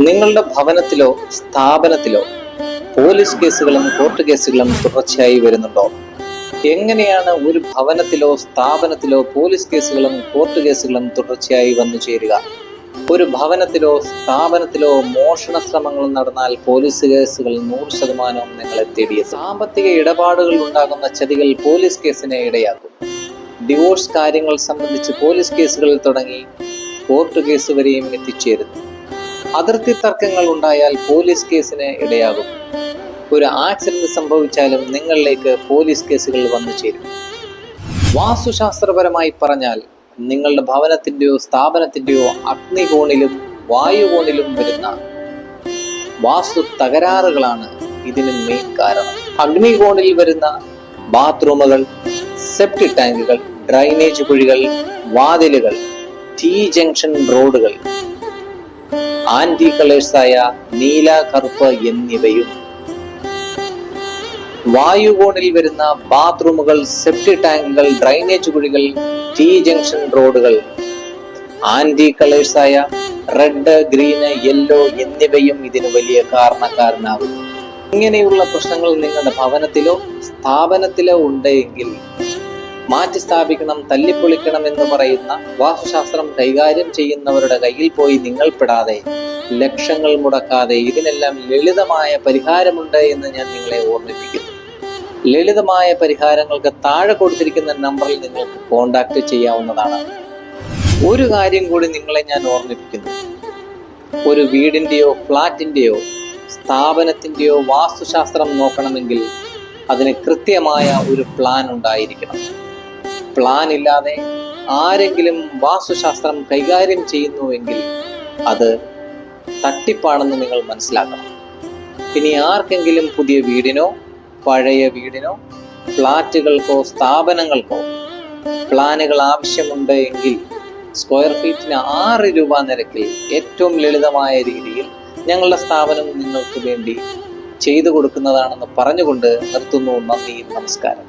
നിങ്ങളുടെ ഭവനത്തിലോ സ്ഥാപനത്തിലോ പോലീസ് കേസുകളും കോർട്ട് കേസുകളും തുടർച്ചയായി വരുന്നുണ്ടോ? എങ്ങനെയാണ് ഒരു ഭവനത്തിലോ സ്ഥാപനത്തിലോ പോലീസ് കേസുകളും കോർട്ട് കേസുകളും തുടർച്ചയായി വന്നു ചേരുക? ഒരു ഭവനത്തിലോ സ്ഥാപനത്തിലോ മോഷണ ശ്രമങ്ങൾ നടന്നാൽ പോലീസ് കേസുകൾ നൂറ് ശതമാനവും നിങ്ങളെ തേടിയ സാമ്പത്തിക ഇടപാടുകൾ ഉണ്ടാകുന്ന ചതികൾ പോലീസ് കേസിനെ ഇടയാക്കും. ഡിവോഴ്സ് കാര്യങ്ങൾ സംബന്ധിച്ച് പോലീസ് കേസുകളിൽ തുടങ്ങി കോർട്ട് കേസ് വരെയും എത്തിച്ചേരുന്നു. അതിർത്തി തർക്കങ്ങൾ ഉണ്ടായാൽ പോലീസ് കേസിന് ഇടയാകും. ഒരു ആക്സിഡന്റ് സംഭവിച്ചാലും നിങ്ങളിലേക്ക് പോലീസ് കേസുകൾ വന്നു ചേരും. വാസ്തുശാസ്ത്രപരമായി പറഞ്ഞാൽ നിങ്ങളുടെ ഭവനത്തിന്റെയോ സ്ഥാപനത്തിന്റെയോ അഗ്നികോണിലും വായുകോണിലും വരുന്ന വാസ്തു തകരാറുകളാണ് ഇതിന് മെയിൻ കാരണം. അഗ്നികോണിൽ വരുന്ന ബാത്റൂമുകൾ സെപ്റ്റി ടാങ്കുകൾ ഡ്രൈനേജ് കുഴികൾ വാതിലുകൾ ടി ജംഗ്ഷൻ റോഡുകൾ ആന്റി കളേഴ്സായ നീല കറുപ്പ് എന്നിവയും. വായുകോണിൽ വരുന്ന ബാത്റൂമുകൾ സെപ്റ്റി ടാങ്കുകൾ ഡ്രൈനേജ് കുഴികൾ ടി ജംഗ്ഷൻ റോഡുകൾ. ആന്റി കളേഴ്സായ റെഡ് ഗ്രീന് യെല്ലോ എന്നിവയും ഇതിന് വലിയ കാരണക്കാരനാകും ഇങ്ങനെയുള്ള പ്രശ്നങ്ങൾ നിങ്ങളുടെ ഭവനത്തിലോ സ്ഥാപനത്തിലോ ഉണ്ടെങ്കിൽ മാറ്റി സ്ഥാപിക്കണം തല്ലിപ്പൊളിക്കണം എന്ന് പറയുന്ന വാസ്തുശാസ്ത്രം കൈകാര്യം ചെയ്യുന്നവരുടെ കയ്യിൽ പോയി നിങ്ങൾ പെടാതെ ലക്ഷങ്ങൾ മുടക്കാതെ ഇതിനെല്ലാം ലളിതമായ പരിഹാരമുണ്ട് എന്ന് ഞാൻ നിങ്ങളെ ഓർമ്മിപ്പിക്കുന്നു. ലളിതമായ പരിഹാരങ്ങൾക്ക് താഴെ കൊടുത്തിരിക്കുന്ന നമ്പറിൽ നിങ്ങൾക്ക് കോണ്ടാക്ട് ചെയ്യാവുന്നതാണ്. ഒരു കാര്യം കൂടി നിങ്ങളെ ഞാൻ ഓർമ്മിപ്പിക്കുന്നു. ഒരു വീടിന്റെയോ ഫ്ലാറ്റിന്റെയോ സ്ഥാപനത്തിന്റെയോ വാസ്തുശാസ്ത്രം നോക്കണമെങ്കിൽ അതിന് കൃത്യമായ ഒരു പ്ലാൻ ഉണ്ടായിരിക്കണം. പ്ലാൻ ഇല്ലാതെ ആരെങ്കിലും വാസ്തുശാസ്ത്രം കൈകാര്യം ചെയ്യുന്നുവെങ്കിൽ അത് തട്ടിപ്പാണെന്ന് നിങ്ങൾ മനസ്സിലാക്കണം. ഇനി ആർക്കെങ്കിലും പുതിയ വീടിനോ പഴയ വീടിനോ ഫ്ലാറ്റുകൾക്കോ സ്ഥാപനങ്ങൾക്കോ പ്ലാനുകൾ ആവശ്യമുണ്ട് എങ്കിൽ സ്ക്വയർ ഫീറ്റിന് ആറ് രൂപ നിരക്കിൽ ഏറ്റവും ലളിതമായ രീതിയിൽ ഞങ്ങളുടെ സ്ഥാപനം നിങ്ങൾക്ക് വേണ്ടി ചെയ്തു കൊടുക്കുന്നതാണെന്ന് പറഞ്ഞുകൊണ്ട് നിർത്തുന്നു. നന്ദി നമസ്കാരം.